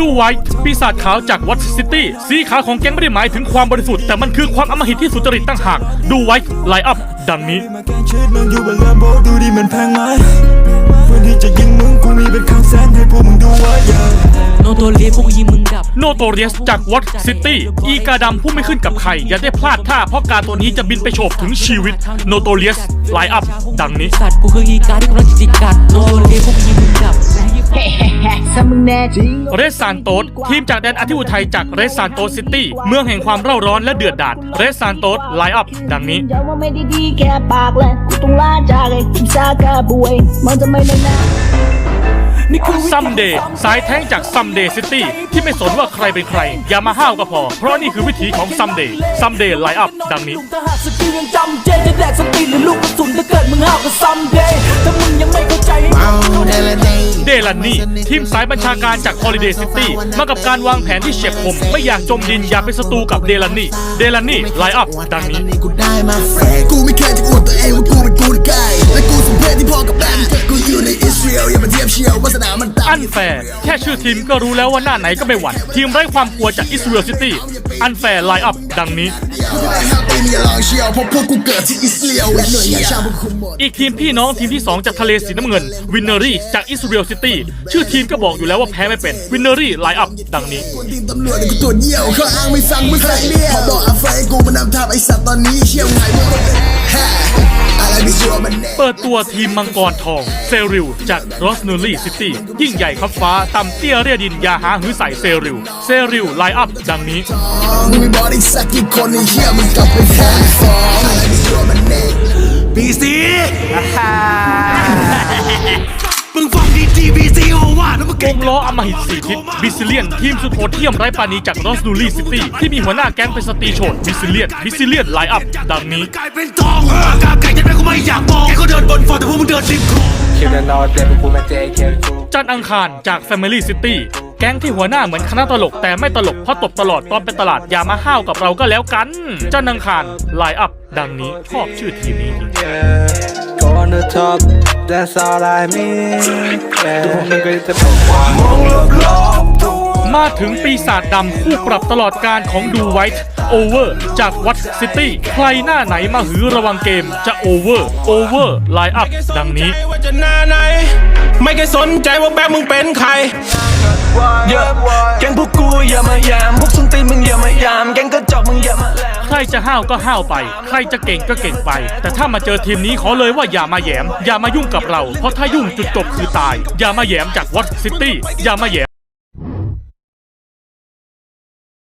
ดูไว้ ปีศาจขาวจากวัตซิตี้ สีขาวของแก๊งไม่ได้หมายถึงความบริสุทธิ์ แต่มันคือความอำมหิตที่สุจริตตั้งหาก ดูไว้ ไลอัพ ดังนี้มาแกล้งชีวิตมึงอยู่บนแลมโบดูดิมันแพงไหมเพื่อนที่จะยิงมึงกูมีเป็นครั้งแสนให้พวกมึงดูไว้อย่าโนโตเลียพวกยิงมึงดับ โนโตเรียสจากวัตซิตี้ อีกาดำผู้ไม่ขึ้นกับใคร อย่าได้พลาดท่าเพราะการตัวนี้จะบินไปโฉบถึงชีวิต โนโตเรียสไลอัพ ดังนี้ สัตว์กูคืออีกาที่กำลังจะจิกกัด โนโตเลียพวกยิงมึงดับ ถ้ามึงแน่จริงเรสซานโตสทีมจากแดนอธิอุทัยจากเรสซานโตสซิตี้ เมืองแห่งความเร่าร้อนและเดือดดาลเรสซานโตสไลอัพดังนี้ย้ำว่าไม่ได้ดีแค่ปากแหละกูต้องลาจากไอ้ที่ซากาบวยมันจะไม่เลยนะนี่คือวิธีซัมเดย์สายแท้งจากซัมเดย์ซิตี้ที่ไม่สนว่าใครเป็นใคร อย่ามาห้าวก็พอ เพราะนี่คือวิถีของซัมเดย์ซัมเดย์ไลอัพดังนี้ถ้าหากสกิลยังจำเจจะแดกสติหรือลูกกระสุนถ้าเกิดมึงห้าวก็ซัมเดย์ถ้ามึงยังไม่เข้าใจเด ลันนี่ทีมสายบัญชาการจาก Holiday City มากับการวางแผนที่เฉียบคม ไม่อยากจมดินอยากเป็นศัตรูกับเดลันนี่ เดลันนี่ไลอัพดังนี้ อันแฟร์แค่ชื่อทีมก็รู้แล้วว่าหน้าไหนก็ไม่หวั่นทีมไร้ความกลัวจากอิสราเอลซิตี้อันแฟร์ไลอัพดังนี้กูจะได้ห้ามตีมึงอย่าลองเชียวเพราะพวกกูเกิดที่อิสราเอลและหน่วยงานชาติพวกคุมหมดอีกทีมพี่น้องทีมที่ 2 จากทะเลสีน้ำเงินวินเนอรี่จากอิสราเอลซิตี้ชื่อทีมก็บอกอยู่แล้วว่าแพ้ไม่เป็นวินเนอรี่ไลอัพดังนี้กวนทีมตำรวจกูตรวจเยี่ยวเขาอ้างไม่ฟังไม่ใส่เบี้ยพอบอกอาไฟกูมานำทัพไอสัตว์ตอนนี้เชี่ยวหายหมดฮ่าอะไร เปิดตัวทีมมังกรทอง เซริลจากรอสเนอรี่ซิตี้ยิ่งใหญ่ครับฟ้าต่ำเตี้ยเรียดินอยาหาหือใส่เซริลเซริลไลอัพดังนี้มึงมีบอดี้สักกี่คนในเชี่ยมึงกลับไปแพ้ฟองอะไรไม่ชัวร์มันแน่บีซีมึงฟังดีจีบีซีโอ วงล้ออำมหิตสีทิศบิซิเลียน ทีมสุดโหดเที่ยมไร้ปาณีจากรอสดูรี่ซิตี้ที่มีหัวหน้าแก๊งเป็นสตีโชดบิซิเลียนบิซิเลียนไลอัพดังนี้กลายเป็นทองเออกาไก่ยันแม่กูไม่อยากมองแกก็เดินบนฟอร์แต่พวกมึงเดินริมคลองคิดว่านอนเต็มกูมาเจเคทูจันอังคารจาก Family City แก๊งที่หัวหน้าเหมือนคณะตลกแต่ไม่ตลกเพราะตบตลอดตอนเป็นตลาดอย่ามาห้าวกับเราก็แล้วกันจันทร์อังคารไลอัพดังนี้ชอบชื่อทีมนี้จริง Go on the top that's all I mean ทุกคนมันก็จะเป็นควา มมาถึงปีศาจดำคู่ปรับตลอดการของดูไวท์โอเวอร์จากวัตซิตี้ใครหน้าไหนมาหือระวังเกมจะโอเวอร์โอเวอร์ไลอัพดังนี้ว่าจะหน้าไหนไม่เคยสนใจว่าแบ็คมึงเป็นใครเยอะแกงพวกกูอย่ามายามพวกส้นตีนมึงอย่ามายามแกงกระจอกมึงอย่ามาแหลมใครจะห้าวก็ห้าวไป ใครจะเก่งก็เก่งไป แต่ถ้ามาเจอทีมนี้ขอเลยว่าอย่ามาแหยม อย่ามายุ่งกับเรา เพราะถ้ายุ่งจุดจบคือตาย อย่ามาแหยมจากวัตซิตี้อย่ามาแหยม